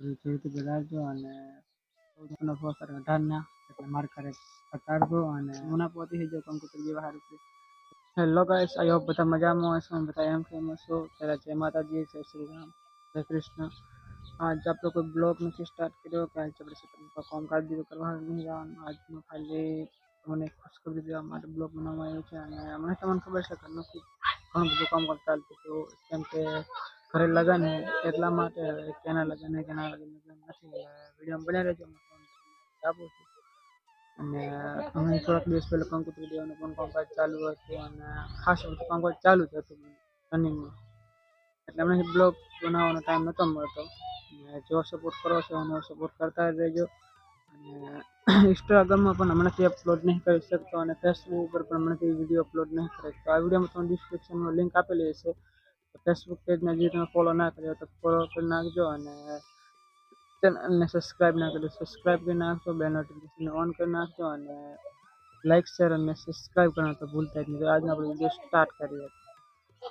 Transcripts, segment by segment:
ખેડૂતો બજારજો અને સૌનો ફોસર ઘટાડના એટલે માર્કેટ ઘટાડજો અને મુના પોતી જો કંકુતર જેવા હારું હેલો ગાઈસ આઈ હોપ બધા મજામાં હશો હું બધા એમ કેમ હશો પહેલાં જય માતાજી જય શ્રી રામ જય કૃષ્ણ આજ આપણે કોઈ બ્લોગ નથી સ્ટાર્ટ કર્યો કે આજે આપણે કામકાજ બીજું કરવાનું નહીં જવાનું આજનું ખાલી મને ખુશખબરી દેવા માટે બ્લોગ બનાવવામાં આવ્યો છે અને હમણાં તમને ખબર છે ઘરનું ઘણું બધું કામ કરતા હતું તો કેમ કે ઘરે લગન હે એટલા માટે કેના લગન હે કેના લગન નથી વિડીયો બને રહેજો આપું છું અને હમણાં થોડાક દિવસ પહેલાં કંકોત્રી દેવાનું પણ કામકાજ ચાલુ હતું અને ખાસ બધું કામકાજ ચાલુ જ હતું રનિંગનું એટલે અમને બ્લોગ બનાવવાનો ટાઈમ નહોતો મળતો જો સપોર્ટ કરો છો એનો સપોર્ટ કરતા જ રહેજો અને ઇન્સ્ટાગ્રામમાં પણ હમણાંથી અપલોડ નહીં કરી શકતો અને ફેસબુક ઉપર પણ હમણાંથી વિડીયો અપલોડ નહીં કરી શકતો આ વિડીયોમાં તમને ડિસ્ક્રિપ્શનમાં લિંક આપેલી હશે फेसबुक पेज में जितने फॉलो ना करो तो फॉलो कर जो सब्सक्राइब न करो सब्सक्राइब करना तो बेल नोटिफिकेशन ऑन कर जो लाइक शेयर ने सब्सक्राइब करना तो भूलता है आज आप वीडियो स्टार्ट करिए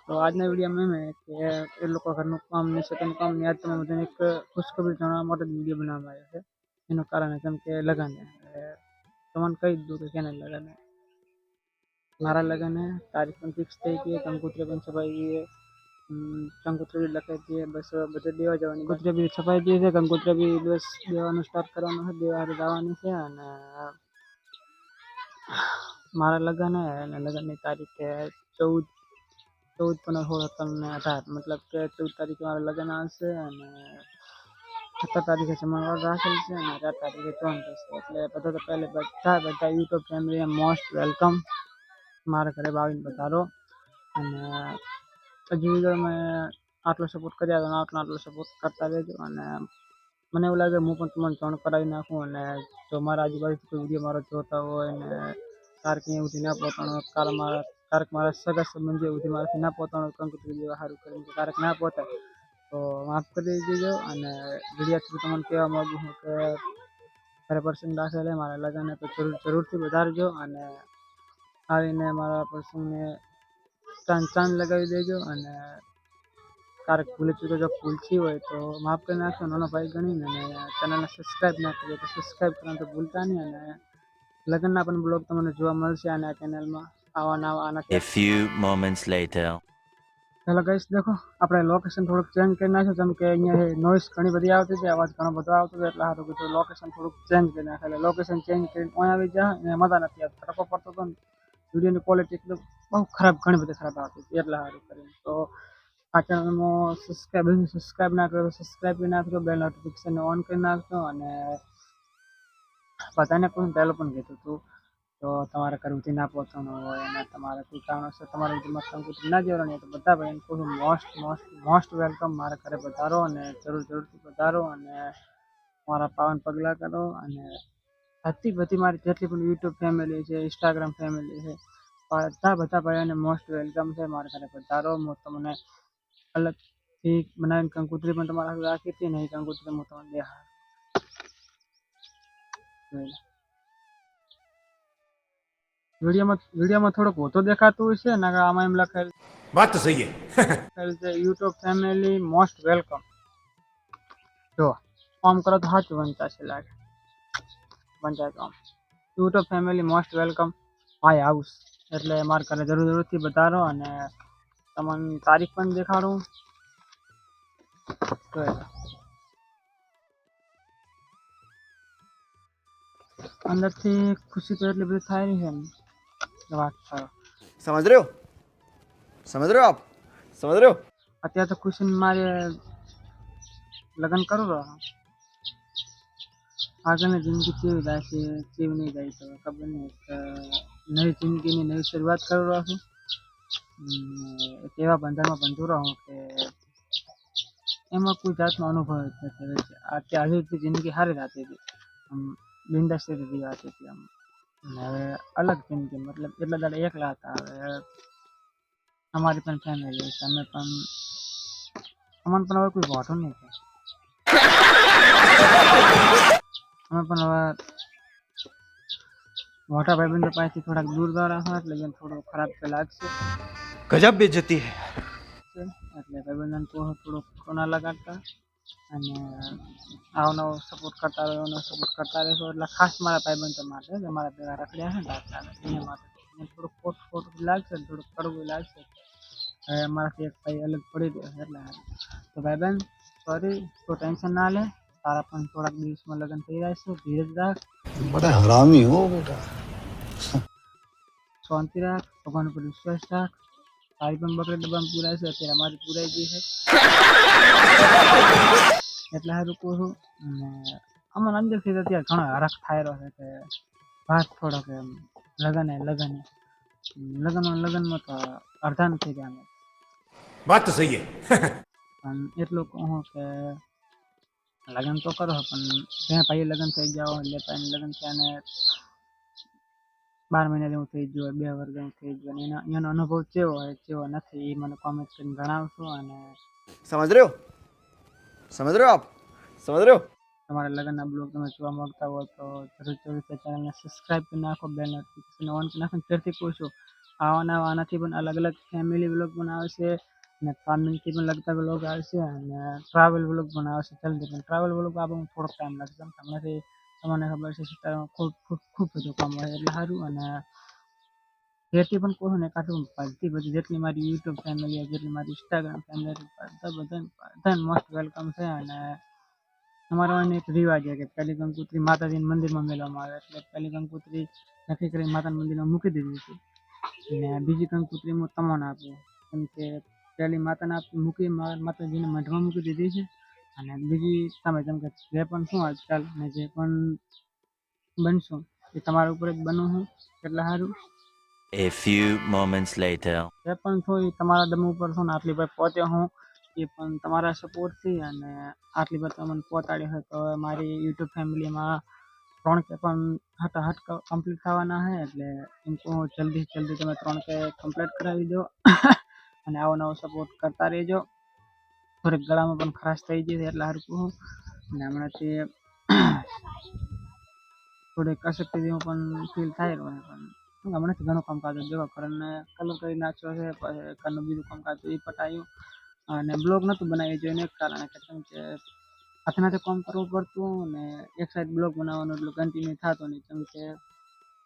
तो आज वीडियो में मैं कि घर में काम नहीं सकते काम नहीं आते मैं मुझे एक खुशखबरी जाना मोटे वीडियो बना है इन कारण है क्योंकि लगन है तो मन कई दूर के कहने लगन है हमारा लगन है तारीख फिक्स थी गई कंकुत्र बन सब आई है કંકોત્રી લખે છે બસ બધું દેવા જવાની કંકોત્રી બી છપાઈ ગઈ છે કંકોત્રી બી બસ દેવાનું સ્ટાર્ટ કરવાનું છે દેવા હારે જવાની છે અને મારા લગ્ન હે અને લગ્નની તારીખે ચૌદ ચૌદ પંદર સોળ સત્તર ને અઢાર મતલબ કે ચૌદ તારીખે મારા લગ્ન આવશે અને સત્તર તારીખે જમણવાર રાખેલ છે અને અઢાર તારીખે જોઈન થશે એટલે બધા તો પહેલે બધા બધા યુટ્યુબ ફેમિલી મોસ્ટ વેલકમ મારા ઘરે આવીને પધારો અને હજુ સુધી તમે આટલો સપોર્ટ કર્યા તો આટલો આટલો સપોર્ટ કરતા રહેજો અને મને એવું લાગે હું પણ તમને જોણ કરાવી નાખું અને જો મારા આજુબાજુ કોઈ વિડીયો મારો જોતા હોય અને કારક અહીંયા સુધી ના પહોંચાણો કાલ મારા કારક મારા સગા સંબંધી સુધી મારાથી ના પહોંચાણો કંકુત વિડીયો સારું કરીને કારક ના પહોંચાય તો માફ કરી દેજો અને વિડીયા થ્રુ તમને કહેવા માગું હું કે ઘરે પ્રસંગ દાખલ મારા લગ્ન તો જરૂર જરૂરથી વધારજો અને આવીને મારા પ્રસંગને ત્રણ લગાવી દેજો અને ક્યારેક ભૂલી ચૂકે જો ભૂલથી હોય તો માફ કરી નાખશો નાનો ભાઈ ગણીને અને ચેનલને સબસ્ક્રાઈબ ના કરીએ તો સબસ્ક્રાઈબ કરવાનું તો ભૂલતા નહીં અને લગ્નના પણ બ્લોગ તમને જોવા મળશે આના ચેનલમાં આવા નવા આના A few moments later ચાલો ગઈશ દેખો આપણે લોકેશન થોડુંક ચેન્જ કરી નાખ્યું જેમ કે અહીંયા નોઈસ ઘણી બધી આવતી હતી અવાજ ઘણો બધો આવતો હતો એટલે સારું કીધું લોકેશન થોડુંક ચેન્જ કરી નાખે એટલે લોકેશન ચેન્જ કરીને અહીં આવી જાય અને મજા નથી આવતી તડકો પડતો હતો ને વિડીયોની ક્વોલિટી એકદમ બહુ ખરાબ ઘણી બધી ખરાબ આવતી હતી એટલા સારું કરીને તો આ ચેનલમાં સબસ્ક્રાઈબ સબસ્ક્રાઈબ ના કરો તો સબસ્ક્રાઈબ કરી નાખજો બેલ નોટિફિકેશન ઓન કરી નાખજો અને બધાને કોઈ પહેલાં પણ કીધું હતું તો તમારે કરવતી ના પહોંચવાનું હોય અને તમારે કોઈ કારણોસર તમારે વિડીયોમાં સંકુચિત ના જવાનું હોય તો બધા ભાઈને મોસ્ટ મોસ્ટ મોસ્ટ વેલકમ મારા ઘરે વધારો અને જરૂર જરૂરથી પધારો અને મારા પાવન પગલાં કરો અને હતી બધી મારી જેટલી પણ યુટ્યુબ ફેમિલી છે ઇન્સ્ટાગ્રામ ફેમિલી છે બધા બધા ભાઈઓને મોસ્ટ વેલકમ છે મારા ઘરે પધારો હું તમને અલગથી બનાવીને કંકોત્રી પણ તમારા રાખી હતી ને એ કંકોત્રી હું તમને દેખાડ વિડીયોમાં વિડીયોમાં થોડોક ઓછો દેખાતું હોય છે ને આમાં એમ લખેલ વાત તો સહી છે યુટ્યુબ ફેમિલી મોસ્ટ વેલકમ જો આમ કરો તો સાચું બનતા છે લાગે panchayat you too family most welcome my house એટલે મારે ઘરે જરૂર જરૂરથી બતાડો અને તમને તારીખ પણ દેખાડું અંદરથી ખુશી તો એટલી બધી થાય છે ને વાત સમજ રહ્યો સમજ રહ્યો આપ સમજ રહ્યો અત્યારે તો ખુશી મારે લગ્ન કરું રહ્યો ಹಾಗನೇ जिंदगी जायचे जीवनी जायचं खबर नाही નવી જિંદગીની નવી શરૂઆત કરવા છું તેવા બંધનમાં બંધુરા હું કે એમાં કોઈ જાતનો અનુભવ જ નથી આવે છે આ કે આવી રીતે જિંદગી સારી જતી હતી આમ બિંદાસ રીતે જતી હતી આમ હવે અલગ જિંદગી મતલબ એટલા દાડા એકલા હતા હવે અમારી પણ ફેમિલી છે અમે પણ અમને પણ હવે કોઈ વાંધો નહીં अपन मोटा भाई बन पाए थे थोड़ा दूर जा रहा था लेकिन थोड़ा खराब लाग से गजब बेइज्जती है એટલે ભાઈબંધન તો થોડો કોના લગાડતા અને આવનો સપોર્ટ કરતા રહ્યો એનો સપોર્ટ કરતા રહેશો એટલે ખાસ મારા ભાઈબંધો માટે જે મારા ભેગા રખડ્યા છે ને એને માટે થોડુંક ખોટ ખોટ લાગશે થોડુંક કડવું લાગશે મારાથી એક ભાઈ અલગ પડી ગયો એટલે તો ભાઈબંધ સોરી તો ટેન્શન ના લે सारा सारापन थोड़ा भी इसमें लगन चाहिए इसको धीरज रख बड़ा हरामी हो बेटा शांति रख भगवान पर विश्वास रख सारी बम बकरे दबम तो पूरा से तेरा हमारी पूरा जी है એટલે હારું કહું અને અંદર થી અત્યારે ઘણો થાય રહ્યો છે કે વાત થોડોક એમ લગન હે લગન લગન લગન માં તો અડધા નથી ગયા વાત તો સહી પણ એટલું કહું કે લગ્ન તો કરો પણ ત્યાં ભાઈ લગ્ન થઈ ગયા એટલે ભાઈ લગ્ન થયા ને બાર મહિના જેવું થઈ ગયું બે વર્ષ જેવું થઈ ગયું એનો એનો અનુભવ કેવો હોય કેવો નથી એ મને કોમેન્ટ કરીને જણાવશો અને સમજ રહ્યો સમજ રહ્યો આપ સમજ રહ્યો તમારા લગ્નના બ્લોગ તમે જોવા માંગતા હો તો જરૂર જરૂર ચેનલને સબસ્ક્રાઇબ કરી નાખો બે નોટિફિકેશન ઓન કરી નાખો ફરીથી પૂછો આવા નવા નથી પણ અલગ અલગ ફેમિલી બ્લોગ બનાવે છે ને કોમેન્ટ્રી પણ લગતા બ્લોગ આવશે અને ટ્રાવેલ બ્લોગ પણ આવશે જલ્દી પણ ટ્રાવેલ બ્લોગ આવવામાં થોડોક ટાઈમ લાગશે તમને તમને ખબર છે સિત્તારમાં ખૂબ ખૂબ ખૂબ બધું કામ હોય એટલે સારું અને જેટલી પણ કહું ને કાઢું પડતી બધી જેટલી મારી યુટ્યુબ ફેમિલી જેટલી મારી ઇન્સ્ટાગ્રામ ફેમિલી બધા બધા બધાને મોસ્ટ વેલકમ છે અને અમારા અને એક રિવાજ છે કે પહેલી કંકુતરી માતાજીના મંદિરમાં મેળવવામાં આવે એટલે પહેલી કંકુતરી નક્કી કરી માતાના મંદિરમાં મૂકી દીધી હતી અને બીજી કંકુતરી હું તમને આપું કેમ કે પહેલી માતાના મૂકી માતાજીને મઢમાં મૂકી દીધી છે અને બીજી તમે જેમ કે જે પણ શું આજકાલ ને જે પણ બનશું એ તમારા ઉપર જ બનવું હું એટલે સારું A few moments later જે પણ છો એ તમારા દમ ઉપર છો ને આટલી ભાઈ પહોંચ્યો હું એ પણ તમારા સપોર્ટથી અને આટલી વાર તમને પહોંચાડી હોય તો મારી યુટ્યુબ ફેમિલીમાં ત્રણ કે પણ હતા હટ કમ્પ્લીટ થવાના છે એટલે એમ જલ્દી જલ્દી તમે ત્રણ કે કમ્પ્લીટ કરાવી દો અને આવો નવો સપોર્ટ કરતા રહેજો થોડીક ગળામાં પણ ખરાશ થઈ ગઈ એટલે હરકું અને હમણાંથી થોડીક અશક્તિથી પણ ફીલ થાય પણ હમણાંથી ઘણું કામકાજ જો કરણને કલર કરી નાખ્યો છે કરનું બીજું કામકાજ એ પટાયું અને બ્લોગ નહોતું બનાવી જોઈને એક કારણે કે કેમ કે હાથે હાથે કામ કરવું પડતું અને એક સાઈડ બ્લોગ બનાવવાનું એટલું કન્ટિન્યુ થતું નહીં કેમ કે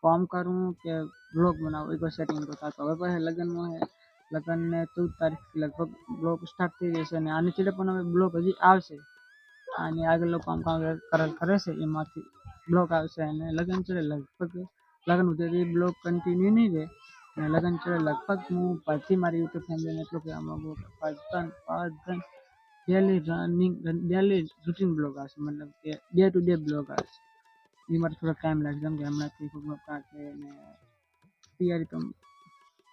કામ કરવું કે બ્લોગ બનાવવું એક વાર સેટિંગ તો થતું હવે પછી લગ્નમાં लगन ने चौद तारीख लगभग ब्लॉग स्टार्ट थी जैसे ने आने चले पर हमें ब्लॉक हजी आवशे आने आगे लोग काम काम कर करे से ये माथी ब्लॉक आवशे ने लगन चले लगभग लगन उधर भी ब्लॉक कंटिन्यू नहीं रहे ने लगन चले लगभग मु पति मारी यूट्यूब फैमिली ने तो के हम वो पांच दिन daily running daily routine blog आवशे मतलब के डे टू डे ब्लॉग आवशे ये मार थोड़ा टाइम लग जाएगा हमने तीन फोटो काटे ने तैयारी कम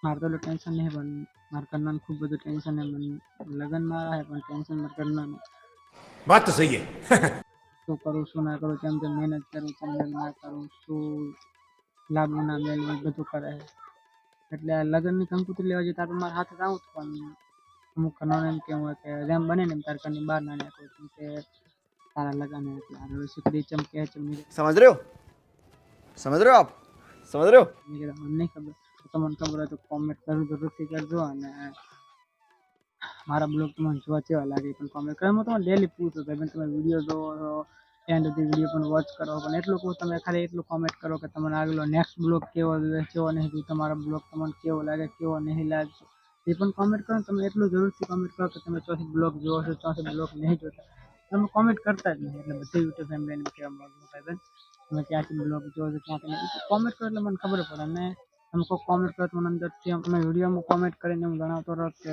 मार तो टेंशन नहीं बन मार करना खूब बड़ी टेंशन है बन लगन मारा है पर टेंशन मत करना बात तो सही है तो करो सो ना करो मेहनत કેમ કે મહેનત કરું ચંદન ના કરું શું લાભ ના મેળવું करे है એટલે આ લગન ની કંકુતરી લેવા જતા તો મારા હાથે આવું પણ અમુક ઘરનો એમ કેવું હોય કે જેમ બને ને તાર ઘરની બહાર ના નાખો કે તારા લગન હે એટલે હવે સુખડી ચમકે ચમકે સમજ રહ્યો સમજ રહ્યો આપ સમજ રહ્યો મને ખબર तुम्हें खबर हो तो कमेंट कर जरूर थी कर दो मारा ब्लॉग तुम्हें जुआ चेह लगे कॉमेंट कर हम तुम्हें डेली पूछो भाई तुम वीडियो जो एंड सुधी वीडियो वॉच करो एट तुम खाली एटू कॉमेंट करो कि तुम आगे नेक्स्ट ब्लॉग केवे नहीं तुम्हारा ब्लॉग तुम्हें केव लगे केव नहीं लगे ये कॉमेंट करो तुम एट जरूर थी कॉमेंट करो कि तुम चौथी ब्लॉग जो चौथे ब्लॉग नहीं जो तुम कॉमेंट करता है नहीं बड़ी यूट्यूब फेमिली कहवा मांगू भाई बहन तुम क्या ब्लॉग जो क्या कॉमेंट करो ए खबर पड़े ना हमको कमेंट करत अंदर से अपने वीडियो में कमेंट करें हम गाना तो रख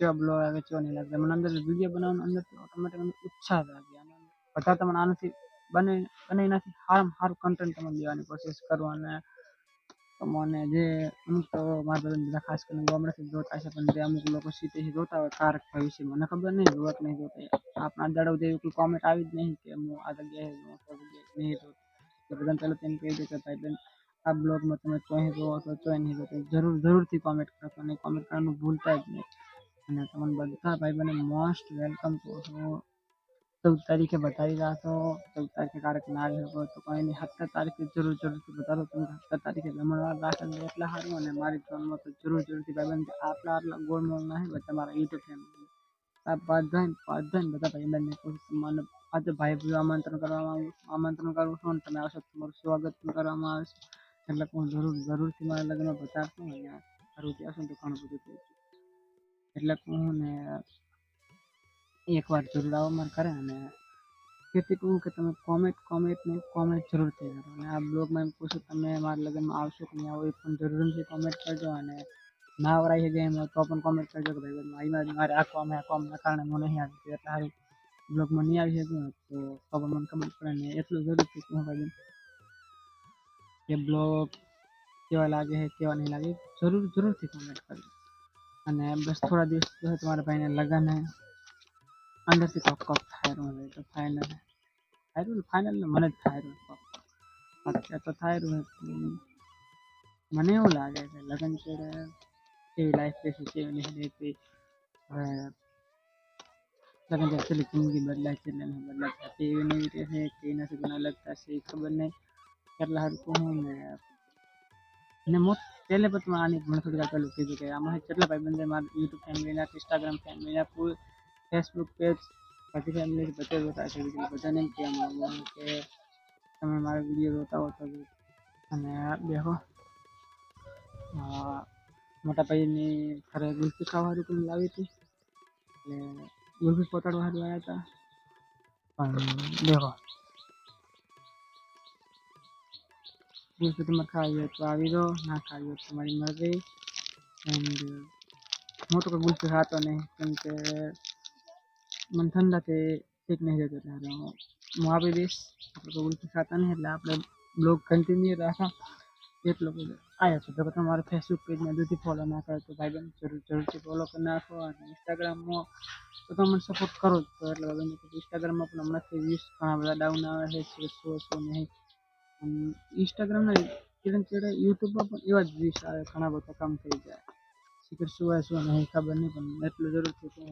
जो ब्लॉग आगे चो नहीं लग अंदर वीडियो बनाओ अंदर से ऑटोमेटिक में उत्साह आ गया पता तो आने से बने बने ना हर हर कंटेंट मन देवानी कोशिश करवाने तो જે અમુક તો મારા બધા બધા ખાસ કરીને ગામડા થી જોતા છે પણ જે અમુક લોકો સીતે થી જોતા હોય કારક થયું છે મને ખબર નહીં જોત નહીં જોતા આપણા દાડો જેવી કોઈ કોમેન્ટ આવી જ નહીં કે હું આ જગ્યાએ નહીં જોત બધાને પહેલાં તેમ કહી દે કે ભાઈ બેન આ બ્લોગમાં તમે ચોઈ જોવો તો ચોઈ નહીં જોતો જરૂર જરૂરથી કોમેન્ટ કરશો અને કોમેન્ટ કરવાનું ભૂલતા જ નહીં અને તમને બધા ભાઈ બને મોસ્ટ વેલકમ કહો છો ચૌદ તારીખે બતાવી જશો ચૌદ તારીખે કારક ના આવી તો કોઈ નહીં સત્તર તારીખે જરૂર જરૂરથી બતાવો તમે સત્તર તારીખે જમણવાર રાખેલ એટલે સારું અને મારી જોનમાં તો જરૂર જરૂરથી ભાઈ બન આટલા આટલા ગોળ મોલ નહીં બધા તમારા યુટ્યુબ ચેનલ આ બધા બધા બધા ભાઈ બહેનને કહું મને આજે ભાઈ આમંત્રણ કરવામાં આમંત્રણ કરું છું અને તમે આવશો તમારું સ્વાગત કરવામાં આવશે એટલે કહું જરૂર જરૂર ટીમાએ લગન બતાતું અહીં હરુ કે આસન દુકાનો સુધે છે એટલે કહું ને એકવાર દૂર આવો મારા ઘરે અને કૃતિકું કે તમે કમેન્ટ કમેન્ટ મે કમેન્ટ જરૂર કરતા રહેજો અને આ બ્લોગ માં પૂછું તમે મારા લગનમાં આવશો કે નહી હોય પણ જરૂરથી કમેન્ટ કરજો અને માં વરાઈ ગયા એમ તો પણ કમેન્ટ કરજો ભાઈ મારી મારી આ કામ ન ખાને મને નહીં આતો એટલે હરુ બ્લોગ માં ન આવી શકતું તો સબ મને કમેન્ટ કરને એટલું જરૂરથી હોવા જ ये ब्लॉग केवा लगे है केवा नहीं लगे जरूर जरूर थी कमेंट कर अने बस थोड़ा दिवस जो है तुम्हारे भाई ने लगन है अंदर से कप कप थायर है तो फाइनल है थायर फाइनल ने मन थायर कप अच्छा तो थायर है मन यू लगे है लगन से के लाइफ पे से नहीं लेती लगन जैसे जिंदगी बदला चलने बदला था केव नहीं रहे कहीं ना से गुना लगता से खबर नहीं એટલા હતું હું ને અને હું પહેલે પણ આની ગણતરી પેલું કીધું કે આમાં કેટલા ભાઈ બંધ મારા યુટ્યુબ ફેમિલીના ઇન્સ્ટાગ્રામ ફેમિલીના ફૂલ ફેસબુક પેજ બધી ફેમિલી બધે જોતા છે બધાને એમ કહેવામાં કે તમે મારા વિડીયો જોતા હો તો અને બેહો મોટા ભાઈની ઘરે ગુલ્ફી ખાવાનું પણ લાવી હતી એટલે ગુલ્ફી પહોંચાડવા આવ્યા હતા પણ બેહો उसको तुम खाइए तो आवी दो ना खाइए तो तुम्हारी मर्जी एंड हूँ तो कुछ सिखाता नहीं क्योंकि मन ठंडा थे ठीक नहीं रहते ત્યારે હું આપી દઈશ આપણે કોઈ ખાતા નહીં એટલે આપણે બ્લોગ કન્ટિન્યુ રાખા એટલો બધો આવ્યા છે તો તમારા ફેસબુક પેજને હજુથી ફોલો ના કરો તો ભાઈ બહેન જરૂર જરૂરથી ફોલો કરી નાખો અને ઇન્સ્ટાગ્રામમાં તો તમે સપોર્ટ કરો જ તો એટલે બધા ઇન્સ્ટાગ્રામમાં પણ હમણાંથી વ્યૂઝ ઘણા બધા ડાઉન આવે છે સો સો નહીં इंस्टाग्राम यूट्यूब दिवस घना बता कम थी जाए शिखर नहीं खबर नहीं जरूर थी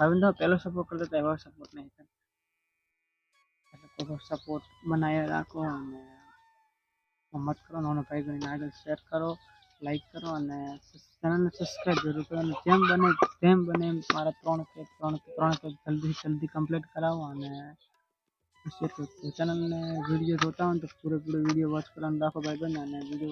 हमें तो पहले सपोर्ट करता सपोर्ट नहीं भाई बहन आगे शेर करो लाइक करो चैनल ने सब्सक्राइब जरूर करो जम बने जम बने मार त्रेन के जल्दी कम्प्लीट कराओ तो चैनल ने वीडियो जोता हो तो पूरे पूरे वीडियो वॉच कर रखो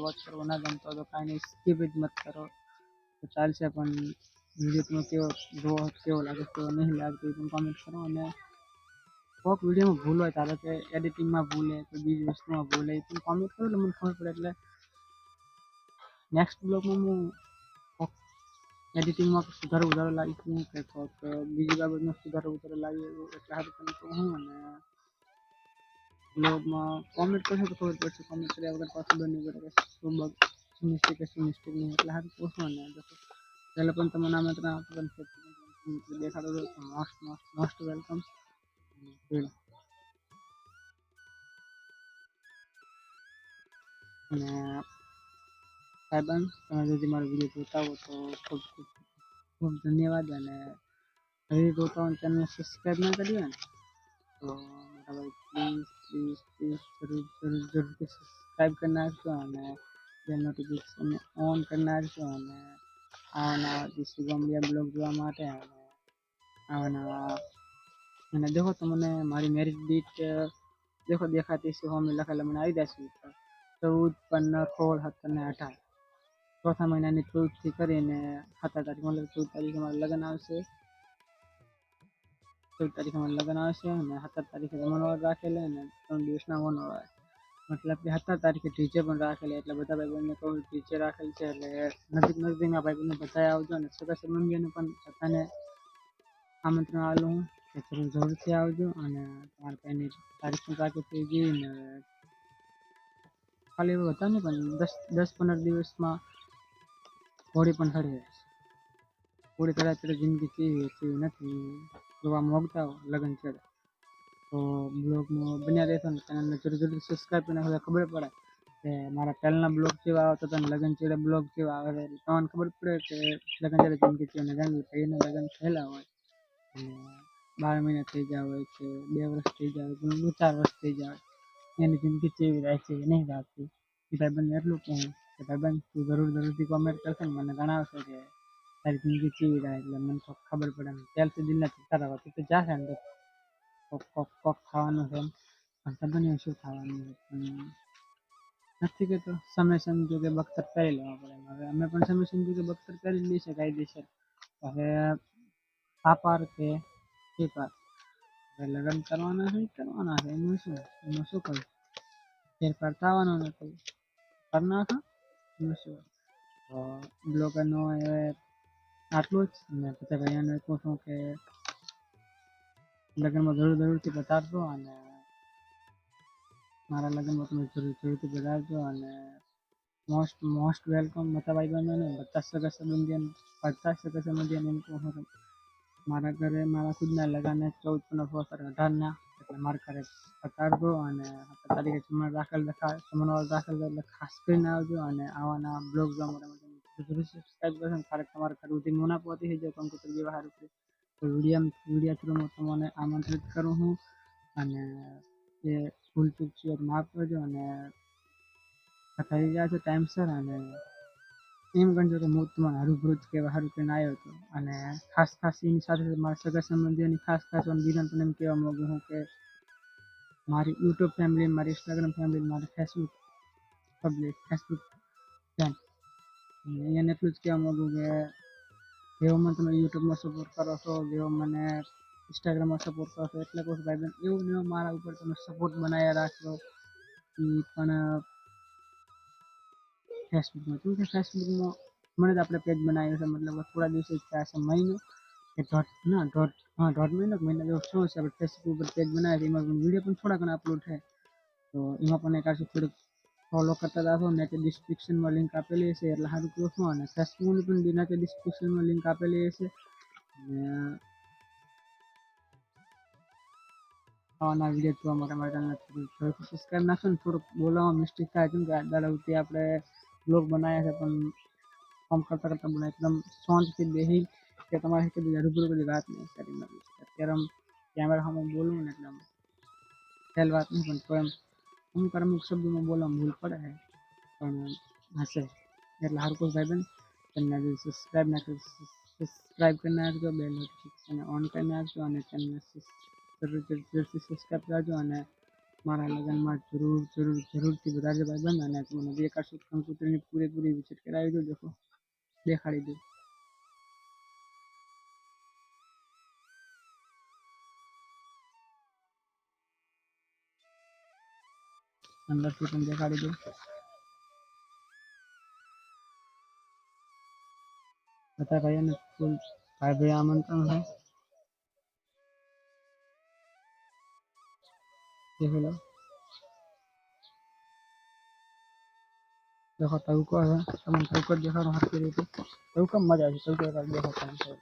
वॉच करो ना तो कहीं नहीं मत करो तो चाल से लगे तो, तो करो अने में भूल हो तो एडिटिंग में भूल है बीज वस्तु में भूल खबर पड़े नेक्स्ट ब्लॉग में में सुधार उधार लाई हूं के कोक सुधार उधार लाई ब्लॉगમાં કોમેન્ટ કરશો તો ખબર પડશે કોમેન્ટ કર્યા વગર પાછું બની પડે કે શું બગ શું મિસ્ટેક શું મિસ્ટેક નહીં એટલે હાથ પૂછવાના જશો પહેલાં પણ તમે નામ મિત્રો આપણને દેખાડો તો મોસ્ટ મોસ્ટ મોસ્ટ વેલકમ અને સાહેબાન તમે જો મારો વિડીયો જોતા હો તો ખૂબ ખૂબ ખૂબ ધન્યવાદ અને હજી જોતા હો ચેનલ સબસ્ક્રાઈબ ના કરી હોય ને તો का भाई प्लीज़ प्लीज़ प्लीज़ ज़रूर ज़रूर ज़रूर के सब्सक्राइब करना है तो आना है या नोटिफिकेशन ऑन करना है तो आना है आना जिससे हम ये ब्लॉग जो हम आते हैं आना मैंने देखो तुमने हमारी मैरिज डेट देखो देखा तीसरे तो होम में लखेला मैंने आई दस मीटर ચૌદ પંદર સોળ સત્તર ને અઢાર ચોથા મહિનાની ચૌદથી કરીને સત્તર मतलब મતલબ तारीख हमारे लगन લગ્ન से તારીખે મને નાશ્યો મને 7 તારીખે મને રાખેલે અને તો યોજના બનાવ્યા મતલબ કે 7 તારીખે રિજે બરાકેલે એટલે બધા ભાઈઓને કહો કે રિજે રાખેલ છે એટલે નજીક નજીકના ભાઈઓને બતાય આવજો અને સબ સમન્વીઓને પણ સતાને આમંત્રન આલુ છું કે જરૂરથી આવજો અને તમારા પેની તારીખનું કાકો પેગીને ખાલી એ બતાવની પણ 10 10 15 દિવસમાં કોડી પણ હડી પૂરી કરાતરે જિંદગી કી છે નથી જોવા મોગતા હો લગન છેડે તો બ્લોગમાં બન્યા રહેશો ને ચેનલને જરૂર જરૂર સબસ્ક્રાઈબ કરીને હવે ખબર પડે કે મારા પહેલાંના બ્લોગ કેવા આવતા હતા લગન છેડે બ્લોગ કેવા આવે તમને ખબર પડે કે લગન છેડે જિંદગી છે લગન ભાઈને લગન થયેલા હોય અને બાર મહિના થઈ ગયા હોય કે બે વર્ષ થઈ ગયા હોય કે ચાર વર્ષ થઈ ગયા હોય એની જિંદગી કેવી રહે છે નહીં રાખતી ભાઈબંધ એટલું કહું કે ભાઈબંધ તું જરૂર જરૂરથી કોમેન્ટ કરશે ને મને જણાવશે કે સરગી ચીડા એટલે મને તો ખબર પડે એમ તેલ સુધી નથી ખરાબ હતું તો જાશે એમ કોક કોક કોક ખાવાનું છે પણ ખબર નહીં શું ખાવાનું છે પણ નથી કહેતો સમય સમજો કે બખ્તર પહેરી લેવા પડે હવે અમે પણ સમય સમજો કે બખ્તર પહેરી લઈએ છીએ કાયદેસર હવે પાપાર કે પેપાર હવે લગ્ન કરવાના છે કરવાના છે એનું શું એનું શું કહ્યું ફેરફાર થવાનો નથી કરનાર એનું શું તો બ્લોગરનો એ આટલું જ ને પછી ભાઈઓને કહું છું કે લગ્નમાં જરૂર જરૂરથી બતાવજો અને મારા લગ્નમાં તમે જરૂર જરૂરથી બતાવજો અને મોસ્ટ મોસ્ટ વેલકમ બધા ભાઈ બહેનોને બધા સગા સંબંધીઓને બધા સગા સંબંધીઓને એમ કહું છું મારા ઘરે મારા ખુદના લગાને ચૌદ પંદર સોળ સત્તર અઢારના એટલે મારા ઘરે બતાવજો અને સત્તર તારીખે જમણ દાખલ લખા જમણવાર દાખલ એટલે ખાસ કરીને આવજો અને આવાના બ્લોગ જોવા માટે जरूर सब्सक्राइब कर फारक हमारे खरूदी मोना पोती है जो कंप्यूटर व्यवहार पर તો વિડીયા વિડીયા થ્રુ હું તમને આમંત્રિત કરું છું અને એ ફૂલ પિક્ચર માફ કરજો અને થઈ ગયા છે ટાઈમસર અને એમ ગણજો તો હું તમને હરુભૃત કહેવા સારું કરીને આવ્યો હતો અને ખાસ ખાસ એની સાથે મારા સગા સંબંધીઓની ખાસ ખાસ અને બીજાને પણ એમ કહેવા માગું છું કે મારી યુટ્યુબ ફેમિલી મારી ઇન્સ્ટાગ્રામ ફેમિલી મારી ફેસબુક પબ્લિક ફેસબુક ये नेटफ्लिक्स के अमल हो गया है जो मैं तुम्हें यूट्यूब में सपोर्ट करो सो तो जो मैंने इंस्टाग्राम में सपोर्ट करो सो तो इतने कुछ भाई बहन यू ने मारा ऊपर तुम्हें सपोर्ट बनाया रखो कि पण फेसबुक में तुम फेसबुक में मैंने तो अपने पेज बनाया मतलब हाँ, है मतलब थोड़ा दिवस क्या है महीने के डॉट ना डॉट हाँ डॉट महीने महीने जो शो है फेसबुक पर पेज बनाया है वीडियो थोड़ा घना अपलोड है तो यहाँ पर एक थोड़ी ફોલો કરતા જશો નીચે ડિસ્ક્રિપ્શનમાં લિંક આપેલી હશે એટલે સારું જોશો અને ફેસબુકની પણ નીચે ડિસ્ક્રિપ્શનમાં લિંક આપેલી હશે આવાના વિડીયો જોવા માટે મારી ચેનલ સબસ્ક્રાઈબ નાખશો ને થોડુંક બોલવામાં મિસ્ટેક થાય કેમ કે દાડાવતી આપણે બ્લોગ બનાવ્યા છે પણ કામ કરતા કરતા બનાવ્યા એકદમ શાંતિથી બેસી કે તમારે કે બીજા રૂબરૂ બધી વાત નહીં કરી અત્યારે કેમેરા સામે બોલું ને એકદમ ખ્યાલ વાત નહીં પણ તો मुख शब्द में बोला भूल पड़ा है पर હશે એટલે હાર કોઈ ભાઈ બેન તમને જો સબસ્ક્રાઇબ ના કરી સબસ્ક્રાઈબ કરી નાખજો બે નોટિફિકેશન ઓન કરી જો અને ચેનલને જરૂરથી સબસ્ક્રાઈબ કરજો અને મારા લગ્નમાં જરૂર જરૂર જરૂરથી બધા જ ભાઈ બેન અને તમને બે કાશી કંકુતરીની પૂરેપૂરી વિઝિટ કરાવી દો દેખો દેખાડી દો अंदर से तुम देखा గాడిలో पता भैया ने फुल भाई भैया आमंत्रण है देख लो देखो तऊ का है हम तऊ का देखा रहा हाथ के रेट तऊ का मजा है तऊ का देखा देखो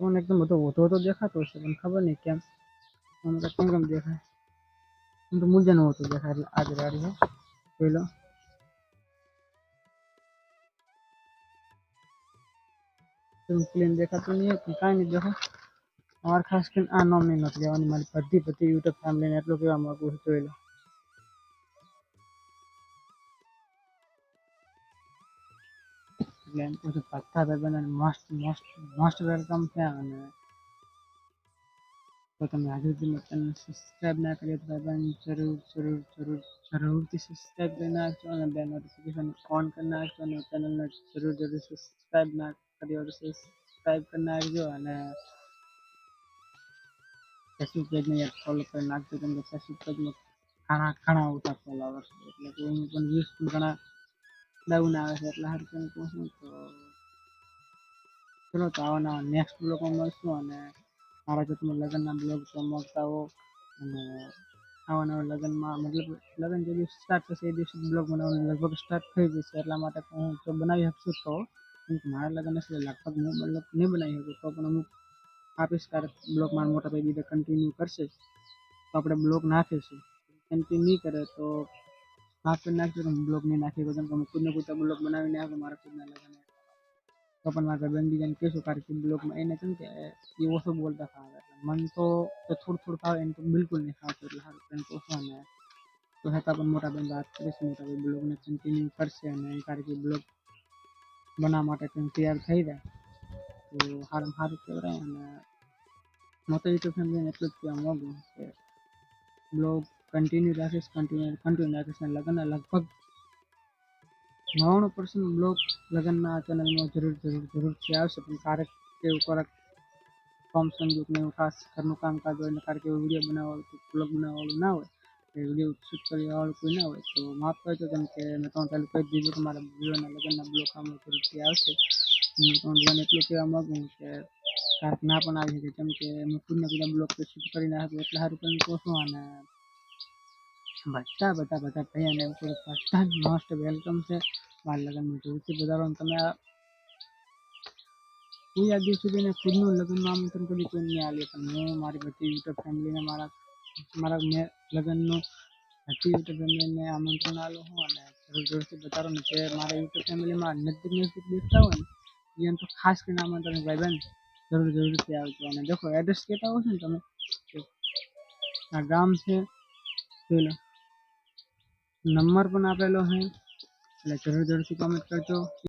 कौन एकदम तो वो तो देखा तो उससे खबर नहीं क्या उनका कम कम देखा है तो मुर्जन हो तो देखा आज आ रही है चलो तुम प्लेन देखा तो नहीं કઈ નહીં દેખો અમારે ખાસ કરીને આ નોમ નહીં નથી લેવાની મારી બધી એટલે બધું ભક્તા ભાઈબંધોને મોસ્ટ મોસ્ટ મોસ્ટ વેલકમ છે અને તો તમે હજુ સુધી ચેનલ સબસ્ક્રાઈબ ના કરીએ તો ભાઈબંધ જરૂર જરૂર જરૂર જરૂરથી સબસ્ક્રાઈબ કરી નાખજો અને બે નોટિફિકેશન ઓન કરી નાખજો અને ચેનલને જરૂર જરૂર સબસ્ક્રાઈબ ના કરી હોય તો સબસ્ક્રાઈબ કરી નાખજો અને ફેસબુક પેજને યાર ફોલો કરી નાખજો કેમ કે ફેસબુક પેજમાં ઘણા ઘણા ઓછા ફોલોવર્સ એટલે કે હું પણ વીસ ઘણા દાઉન આવે છે એટલે હારું તમે પહોંચું તો ચલો તો આવવાના નેક્સ્ટ બ્લોગમાં મળશું અને મારા જો તમે લગ્નના બ્લોગ જોવા હો અને આવા નવા લગ્નમાં મતલબ લગ્ન જે દિવસ સ્ટાર્ટ થશે એ દિવસે બ્લોગ બનાવવાનું લગભગ સ્ટાર્ટ થઈ જશે એટલા માટે હું જો બનાવી શકશું તો મારા લગ્ન હશે લગભગ હું મતલબ નહીં બનાવી શકું તો પણ અમુક આપીશ ત્યારે બ્લોગ મારા મોટા ભાઈ બીજા કન્ટિન્યુ કરશે તો આપણે બ્લોગ નાખીશું કન્ટિન્યુ નહીં કરે તો આપે નાજર હું બ્લોગ મે નાખે કો તો મને કોણ કોતા બ્લોગ બનાવીને આ મારું ફીના લગાને તો પણ આ કે બંધી જન કે શું કારી બ્લોગ માં એને સંકે એ એવો સો બોલતા ખા આ મન તો થોડું થોડું ખાવ એ તો બિલકુલ ન ખાવ તો હાર પે પહોંચવા ને તો હતા મોરા બે વાત 30 મિનિટ બ્લોગ ના સંકે ની પરસે ને કારી બ્લોગ બનાવા માટે તૈયાર થઈ જાય તો હાલ મારું કરે અને મત YouTube માં ને મત કે હું blog continue classes continue continue classes लगन लगभग नवाणु परसेंट लोग लगन चैनल में जरूर जरूर जरूर किया कार्य के ऊपर फॉर्म संयुक्त में खास करनु काम का जो कार्य के वीडियो बनावा ब्लॉग बनावा ना हो तो वीडियो शूट कर और कोई ना हो तो माफ करजो કેમ કે મેં તો ચાલુ કરી દીધું તમારા વિડીયોના લગનના બ્લોગ કામ જરૂર થી આવશે किया તો જોને એટલું કહેવા માગું કે કાંક ના પણ આવી શકે કેમ કે મેં ખુદના બધા બ્લોગ શૂટ કરી નાખ્યો એટલે बच्चा बता बता पहले फर्स्ट टाइम मोस्ट वेलकम से बाल लगन में जो भी बता रहा हूँ तो कोई आगे से भी खुद में लगन नाम तो कभी कोई नहीं आ लिया पर मैं हमारी बच्ची यूट्यूब फैमिली ने हमारा हमारा मैं लगन नो अच्छी यूट्यूब फैमिली ने आमंत्रण आलो हूँ और जोर जोर से बता रहा हूँ हमारे यूट्यूब फैमिली खास के नाम भाई बहन जरूर जरूर से आ तो देखो एड्रेस कहता हो तुम्हें तो, ग्राम से नंबर बना पेलो है चलो जरूर जरूर से कमेंट कर दो